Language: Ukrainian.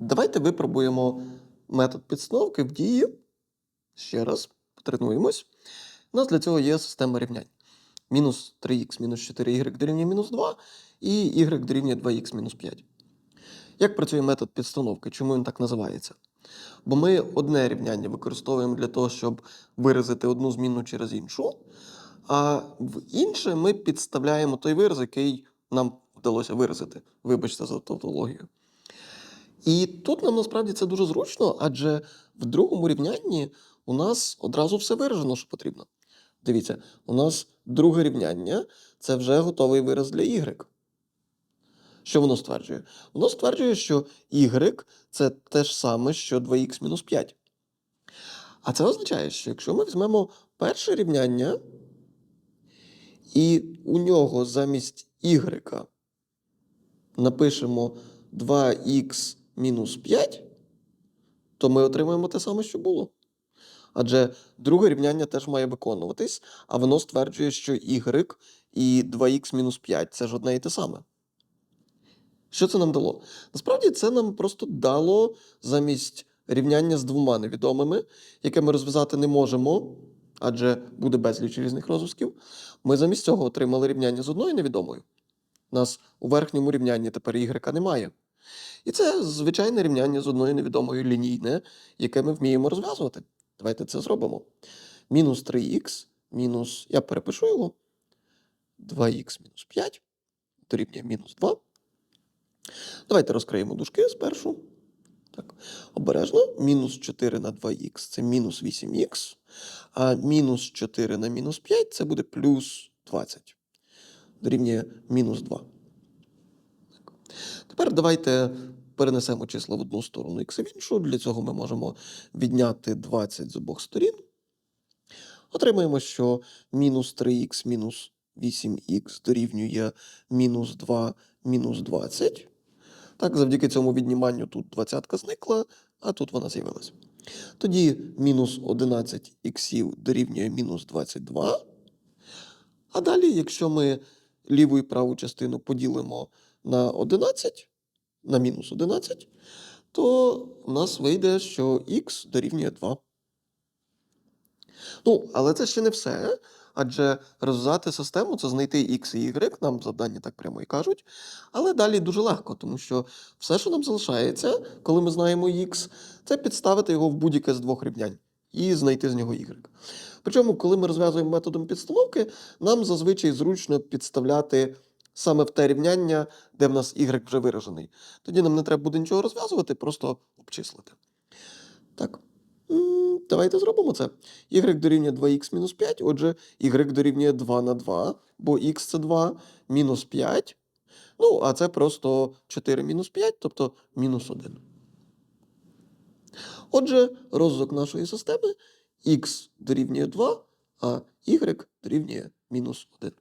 Давайте випробуємо метод підстановки в дії. Ще раз потренуємось. У нас для цього є система рівнянь. Мінус 3х мінус 4y дорівнює мінус 2 і y дорівнює 2х мінус 5. Як працює метод підстановки? Чому він так називається? Бо ми одне рівняння використовуємо для того, щоб виразити одну змінну через іншу, а в інше ми підставляємо той вираз, який нам вдалося виразити. Вибачте за тавтологію. І тут нам насправді це дуже зручно, адже в другому рівнянні у нас одразу все виражено, що потрібно. Дивіться, у нас друге рівняння це вже готовий вираз для y. Що воно стверджує? Воно стверджує, що y це те ж саме, що 2х мінус 5. А це означає, що якщо ми візьмемо перше рівняння, і у нього замість y напишемо 2х мінус 5, то ми отримаємо те саме, що було. Адже друге рівняння теж має виконуватись, а воно стверджує, що y і 2х мінус 5 це ж одне і те саме. Що це нам дало? Насправді це нам просто дало замість рівняння з двома невідомими, яке ми розв'язати не можемо, адже буде безліч різних розв'язків. Ми замість цього отримали рівняння з одною невідомою. У нас у верхньому рівнянні тепер y немає. І це звичайне рівняння з одною невідомою лінійне, яке ми вміємо розв'язувати. Давайте це зробимо. Мінус 3х, мінус, я перепишу його. 2х мінус 5 дорівнює мінус 2. Давайте розкриємо дужки спершу. Так. Обережно. Мінус 4 на 2х це мінус 8х, а мінус 4 на мінус 5 це буде плюс 20. Дорівнює мінус 2. Тепер давайте перенесемо числа в одну сторону х в іншу. Для цього ми можемо відняти 20 з обох сторін. Отримаємо, що мінус 3х мінус 8х дорівнює мінус 2 мінус 20. Так, завдяки цьому відніманню тут двадцятка зникла, а тут вона з'явилась. Тоді мінус 11 іксів дорівнює мінус 22. А далі, якщо ми ліву і праву частину поділимо на 11, на мінус 11, то у нас вийде, що х дорівнює 2. Ну, але це ще не все. Адже розв'язати систему це знайти x і y, нам завдання так прямо і кажуть. Але далі дуже легко, тому що все, що нам залишається, коли ми знаємо x, це підставити його в будь-яке з двох рівнянь і знайти з нього y. Причому, коли ми розв'язуємо методом підстановки, нам зазвичай зручно підставляти саме в те рівняння, де в нас y вже виражений. Тоді нам не треба буде нічого розв'язувати, просто обчислити. Так. Давайте зробимо це. y дорівнює 2х мінус 5, отже, y дорівнює 2 на 2, бо х це 2, мінус 5. Ну, а це просто 4 мінус 5, тобто мінус 1. Отже, розвиток нашої системи х дорівнює 2, а y дорівнює мінус 1.